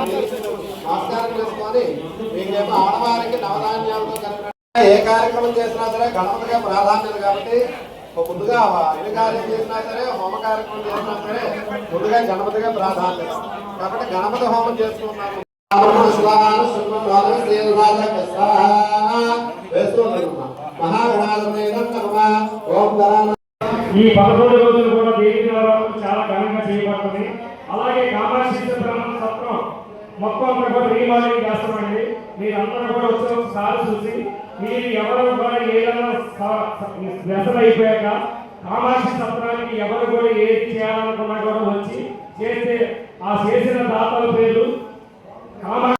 నమస్కారం చేసుకొని మీకేమో ఆడవారికి నవధాన్యాలతో కలిపిన ఏ కార్యక్రమం చేసినా సరే గణపతిగా ప్రాధాన్యత కాబట్టి ముందుగా ఎన్ని కార్యం చేసినా సరే హోమ కార్యక్రమం చేసినా సరే ముందుగా గణపతిగా ప్రాధాన్యత కాబట్టి గణపతి హోమం చేసుకున్నాము మహాగణాలమైన ఈ పదకొండు రోజులు కూడా దేవి నవరాత్రులు చాలా ఘనంగా చేయబడుతుంది అలాగే కామాక్షి బ్రహ్మ సత్రం మొత్తం అంతా కూడా రీమాలింగ్ చేస్తామండి మీరు అందరూ కూడా వచ్చి ఒకసారి చూసి మీరు ఎవరు కూడా ఏదైనా వ్యసన అయిపోయాక కామాక్షి సత్రానికి ఎవరు కూడా ఏది చేయాలనుకున్నా కూడా వచ్చి చేస్తే ఆ చేసిన దాతల పేర్లు కామాక్షి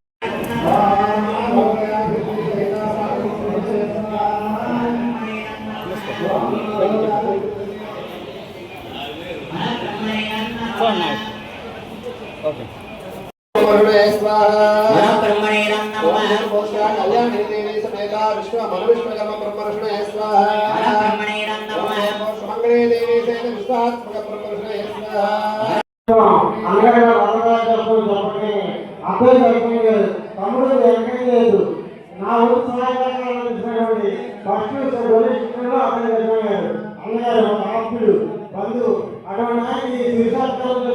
అనగా వందగా చెప్పని చెప్పని అబ్బాయి చెప్పని తమ్ముడు వెనకని లేదు నా ఊరు సహాయపడాలని ఫస్ట్ డొనేషన్లో అబ్బాయి చెప్పారు అన్నగారు ఒక ఆప్తుడు బంధు అటువంటి ఆయన ఈ శిరీషాత్మకం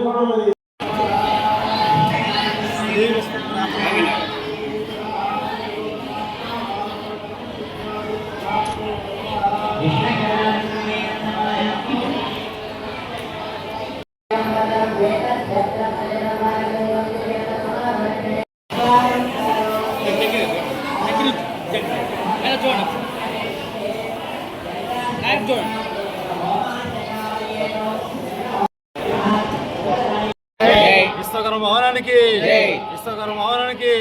విశ్వకర్మ భవనానికి విశ్వకర్మ భవనానికి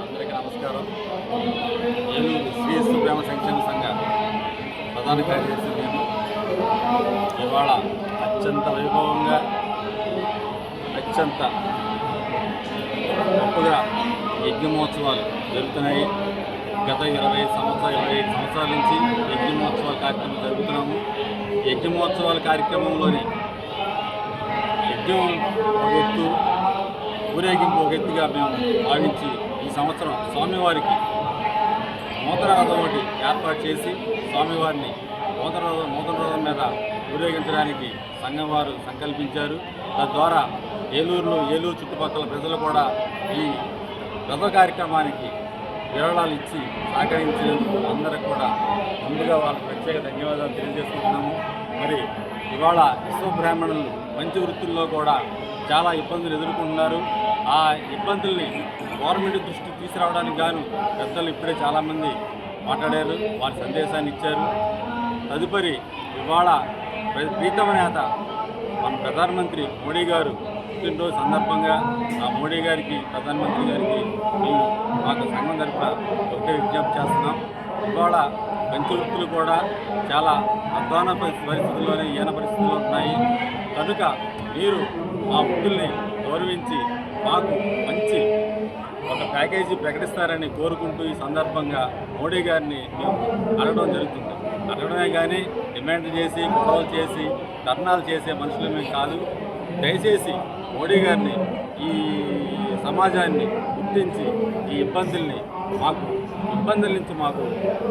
అందరికీ నమస్కారం. నేను శ్రీ సుప్రేమ సంక్షేమ సంఘ ప్రధాన కార్యదర్శి నేను. ఇవాళ అత్యంత వైభవంగా అత్యంత గొప్పగా యజ్ఞమోత్సవాలు జరుగుతున్నాయి. గత ఇరవై సంవత్సరాలు ఇరవై ఐదు సంవత్సరాల నుంచి యజ్ఞమోత్సవాల కార్యక్రమం జరుగుతున్నాము. యజ్ఞమోత్సవాల కార్యక్రమంలోని యజ్ఞం ఒక ఎత్తు ఊరేగింపు ఒక ఎత్తుగా మేము భావించి ఈ సంవత్సరం స్వామివారికి నూతన రథం ఒకటి ఏర్పాటు చేసి స్వామివారిని నూతన రథం రథం మీద ఊరేగించడానికి సంఘం వారు సంకల్పించారు. తద్వారా ఏలూరులో ఏలూరు చుట్టుపక్కల ప్రజలు కూడా ఈ రథ కార్యక్రమానికి విరాళాలు ఇచ్చి సహకరించినందుకు అందరికి కూడా ముందుగా వాళ్ళకి ప్రత్యేక ధన్యవాదాలు తెలియజేసుకుంటున్నాము. మరి ఇవాళ విశ్వబ్రాహ్మణులు మంచి వృత్తుల్లో కూడా చాలా ఇబ్బందులు ఎదుర్కొంటున్నారు. ఆ ఇబ్బందుల్ని గవర్నమెంట్ దృష్టి తీసుకురావడానికి గాను పెద్దలు ఇప్పుడే చాలామంది మాట్లాడారు వారి సందేశాన్ని ఇచ్చారు. తదుపరి ఇవాళ ప్రీతమ నేత మన ప్రధానమంత్రి మోడీ గారు పుట్టినరోజు సందర్భంగా ఆ మోడీ గారికి ప్రధానమంత్రి గారికి మేము మాకు సంఘం తరఫున ఒకటే విజ్ఞప్తి చేస్తున్నాం. ఇవాళ పంచవృత్తులు కూడా చాలా అధ్వాన పరిస్థితుల్లోనే ఈయన పరిస్థితుల్లో ఉన్నాయి. కనుక మీరు మా వృత్తుల్ని గౌరవించి మాకు మంచి ఒక ప్యాకేజీ ప్రకటిస్తారని కోరుకుంటూ ఈ సందర్భంగా మోడీ గారిని మేము అడగడం జరుగుతుంది. అడగడమే కానీ డిమాండ్ చేసి గొడవలు చేసి ధర్నాలు చేసే మనుషులమే కాదు. దయచేసి మోడీ గారిని ఈ సమాజాన్ని గుర్తించి ఈ ఇబ్బందుల్ని మాకు ఇబ్బందుల నుంచి మాకు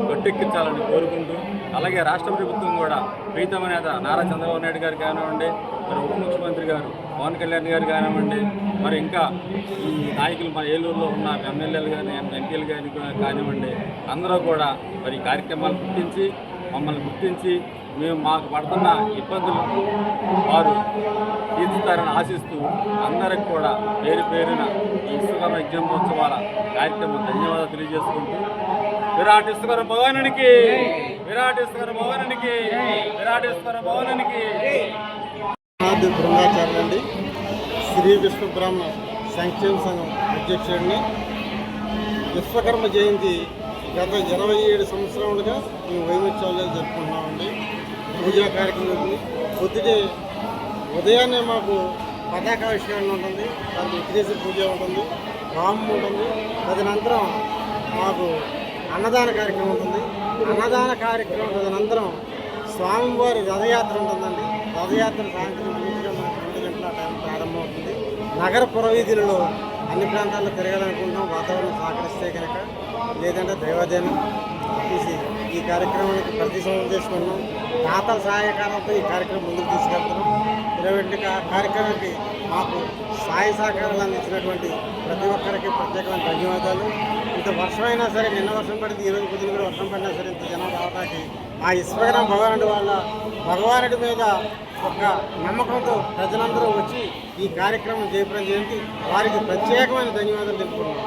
గట్టెక్కించాలని కోరుకుంటూ అలాగే రాష్ట్ర ప్రభుత్వం కూడా ప్రీతమ నేత నారా చంద్రబాబు నాయుడు గారు కానివ్వండి మరి ఉప ముఖ్యమంత్రి గారు పవన్ కళ్యాణ్ గారు కానివ్వండి మరి ఇంకా ఈ నాయకులు మన ఏలూరులో ఉన్న ఎమ్మెల్యేలు కానీ ఎంపీలు కానీ కానివ్వండి అందరూ కూడా మరి కార్యక్రమాలు గుర్తించి మమ్మల్ని గుర్తించి మేము మాకు పడుతున్న ఇబ్బందులు వారు తీర్చుతారని ఆశిస్తూ అందరికి కూడా పేరు పేరున ఈ ఇసుకర యజ్ఞమోత్సవాల కార్యక్రమం ధన్యవాదాలు తెలియజేసుకుంటూ విరాట్ ఇసుకర భవనానికి విరాట్ ఇసుకర భవనానికి విరాట్ ఇసుకర భవనానికి. నాది బృందాచార్య అండి. శ్రీ విష్ణు బ్రహ్మ సంక్షేమ సంఘం అధ్యక్షుడిని. విశ్వకర్మ జయంతి గత ఇరవై ఏడు సంవత్సరాలుగా మేము వైమోత్సవాలు జరుపుకుంటున్నామండి. పూజా కార్యక్రమం పొద్దుటే ఉదయాన్నే మాకు పతాకావిష్కరణ ఉంటుంది. దానికి విఘ్నేశ్వర పూజ ఉంటుంది. రామం ఉంటుంది. తదనంతరం మాకు అన్నదాన కార్యక్రమం ఉంటుంది. అన్నదాన కార్యక్రమం తదనంతరం స్వామివారి రథయాత్ర ఉంటుందండి. రథయాత్ర సాయంత్రం రెండు గంటల టైం ప్రారంభమవుతుంది. నగర పురవీధులలో అన్ని ప్రాంతాల్లో పెరగాలనుకుంటున్నాం వాతావరణం సహకరిస్తే కనుక లేదంటే దైవజనం తీసి ఈ కార్యక్రమానికి ప్రతి సంవత్సరం చేసుకున్నాం దాతల సహాయకారంతో ఈ కార్యక్రమం ముందుకు తీసుకెళ్తున్నాం. ఇరవై కార్యక్రమానికి మాకు సాయ సహకారాలు అందించినటువంటి ప్రతి ఒక్కరికి ప్రత్యేకమైన ధన్యవాదాలు. ఇంత వర్షం అయినా సరే నిన్న వర్షం పడింది ఈ రోజు పొద్దున కూడా వర్షం పడినా సరే ఇంత జనం రావడానికి ఆ ఇశ్వగ్రం భగవానుడి వల్ల భగవానుడి మీద ఒక నమ్మకంతో ప్రజలందరూ వచ్చి ఈ కార్యక్రమం జయప్రదం చేయండి. వారికి ప్రత్యేకమైన ధన్యవాదాలు తెలుపుతున్నాం